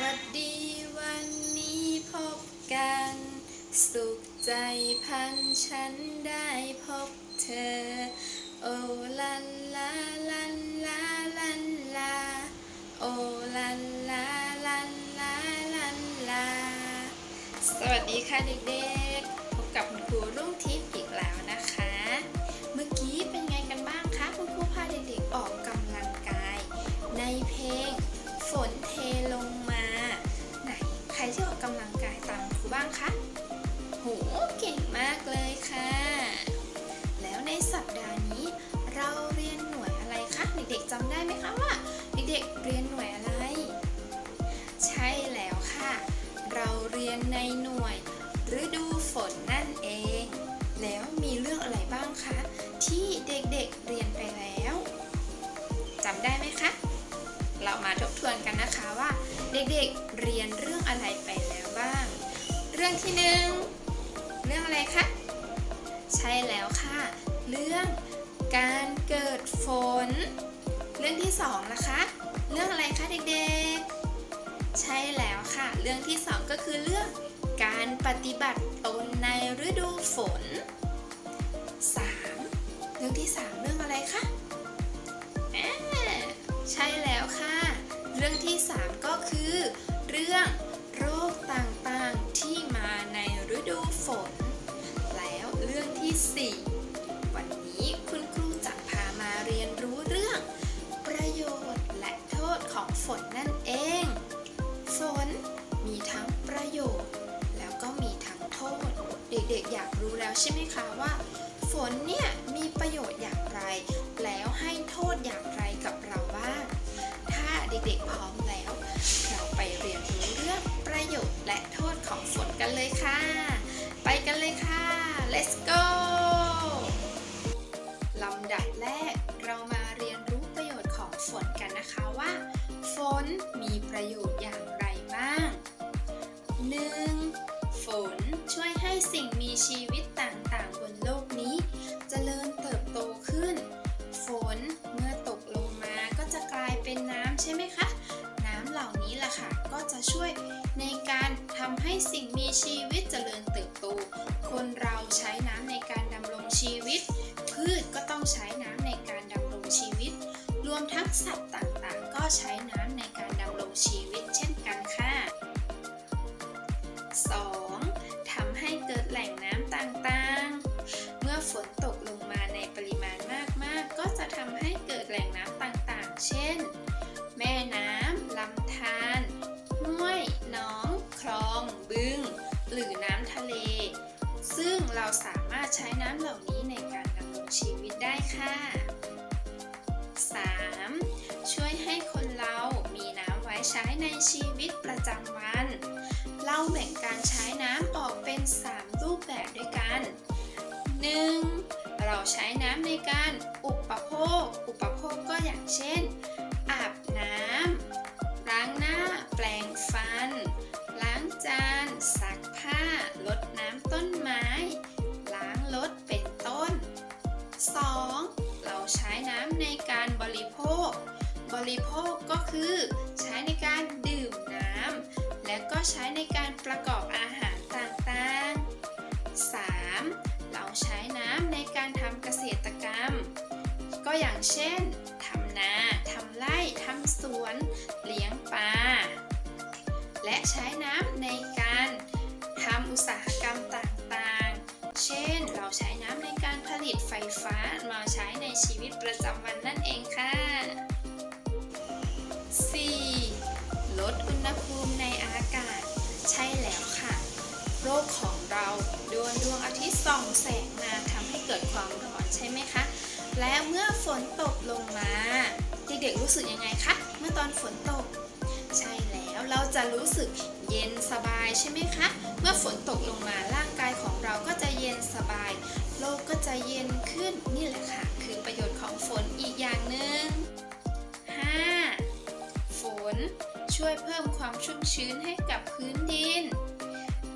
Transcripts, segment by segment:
วัสดีวันนี้พบกัน สุขใจพันฉันได้พบเธอ โอลันลาลันลาลันลา โอลันลาลันลาลันลา สวัสดีค่ะเด็กๆ พบกับคุณครูรุ่ง ใช่แล้วค่ะ เราเรียนในหน่วย ฤดูฝนนั่นเอง แล้วมีเรื่องอะไรบ้างคะ ที่เด็กๆเรียนไปแล้วจำได้ไหมคะ เรามาทบทวนกันนะคะว่า เด็กๆเรียนเรื่องอะไรไปแล้วบ้าง เรื่องที่หนึ่งเรื่องอะไรคะ ใช่แล้วค่ะ เรื่องการเกิดฝน เรื่องที่สองล่ะคะ เรื่องอะไรคะเด็กๆ ใช่แล้วค่ะ เรื่องที่สองก็คือเรื่องการปฏิบัติตนในฤดูฝน 3. เรื่องที่ 3 เรื่องอะไรคะใช่แล้วค่ะ เรื่องที่ 3 ก็คือ เรื่อง ด็กๆ อยากรู้แล้วใช่ไหมคะว่า ฝนเนี่ยมีประโยชน์อย่างไร แล้วให้โทษอย่างไรกับเราบ้างถ้าเด็กๆพร้อมแล้ว เราไปเรียนรู้เรื่องประโยชน์และโทษของฝนกันเลยค่ะ ไปกันเลยค่ะ let's go ลำดับแรกเรามาเรียนรู้ประโยชน์ของฝนกันนะคะว่า ฝนมีประโยชน์อย่างไรบ้าง 1. ฝน ช่วยให้สิ่งมีชีวิตต่างๆ บนโลกนี้จเจริญเติบโตขึ้น ฝนเมื่อตกลงมาก็จะกลายเป็นน้ำใช่ไหมคะ น้ำเหล่านี้ล่ะค่ะ ก็จะช่วยในการทำให้สิ่งมีชีวิตเจริญเติบโต คนเราใช้น้ำในการดำรงชีวิต พืชก็ต้องใช้น้ำในการดำรงชีวิต รวมทั้งสัตว์ต่างๆ ก็ใช้น้ำในการดำรงชีวิต เราสามารถใช้น้ำเหล่านี้ในการดำรงชีวิตได้ค่ะ 3. ช่วยให้คนเรามีน้ำไว้ใช้ในชีวิตประจำวัน เราแบ่งการใช้น้ำออกเป็น 3 รูปแบบด้วยกัน 1. เราใช้น้ำในการอุปโภค อุปโภคก็อย่างเช่น บริโภคก็คือ ใช้ในการดื่มน้ำและก็ใช้ในการประกอบอาหารต่างๆ 3. เราใช้น้ำในการทำเกษตรกรรม ก็อย่างเช่นทำนาทำไร่ทำสวน เลี้ยงปลาและใช้น้ำในการทำอุตสาหกรรมต่างๆ เช่น เราใช้น้ำในการผลิตไฟฟ้ามาใช้ในชีวิตประจำวันนั่น ส่องแสงมาทำให้เกิดความร้อนใช่ไหมคะ และเมื่อฝนตกลงมา เด็กๆรู้สึกยังไงคะเมื่อตอนฝนตก ใช่แล้วเราจะรู้สึกเย็นสบายใช่ไหมคะ เมื่อฝนตกลงมาร่างกายของเราก็จะเย็นสบาย โลกก็จะเย็นขึ้นนี่แหละค่ะ คือประโยชน์ของฝนอีกอย่างหนึ่ง 5. ฝนช่วยเพิ่มความชุ่มชื้นให้กับพื้นดิน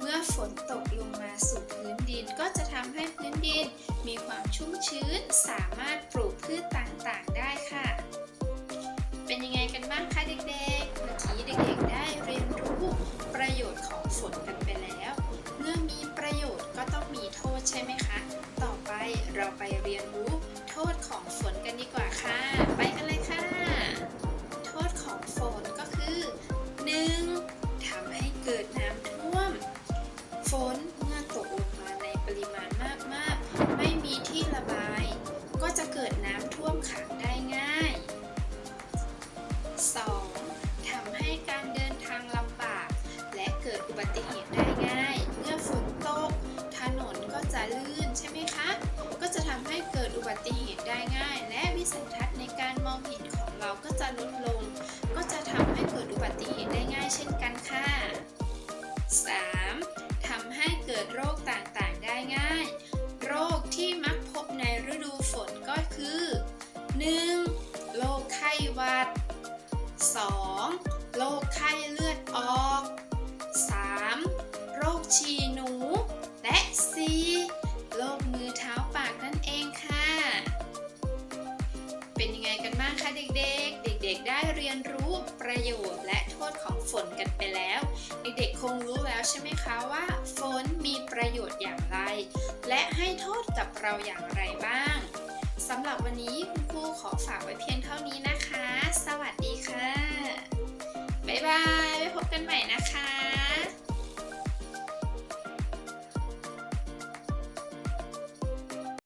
เมื่อฝนตกลงมาสู่พื้นดินก็ สามารถปลูกพืชต่างๆ ได้ค่ะ เป็นยังไงกันบ้างคะเด็กๆ เมื่อกี้เด็กๆ ได้เรียนรู้ประโยชน์ของฝนกันไปแล้ว เมื่อมีประโยชน์ก็ต้องมีโทษใช่ไหมคะ ต่อไปเราไปเรียนรู้ 2. โรคไข้เลือดออก 3. โรคฉี่หนู และ 4. โรคมือเท้าปากนั่นเองค่ะ เป็นยังไงกันบ้างคะเด็กๆ เด็กๆ ได้เรียนรู้ประโยชน์และโทษของฝนกันไปแล้ว เด็กๆ คงรู้แล้วใช่ไหมคะว่า ฝนมีประโยชน์อย่างไร และให้โทษกับเราอย่างไรบ้างสำหรับวันนี้คุณครูขอฝากไว้เพียงเท่านี้นะคะ กันใหม่นะคะ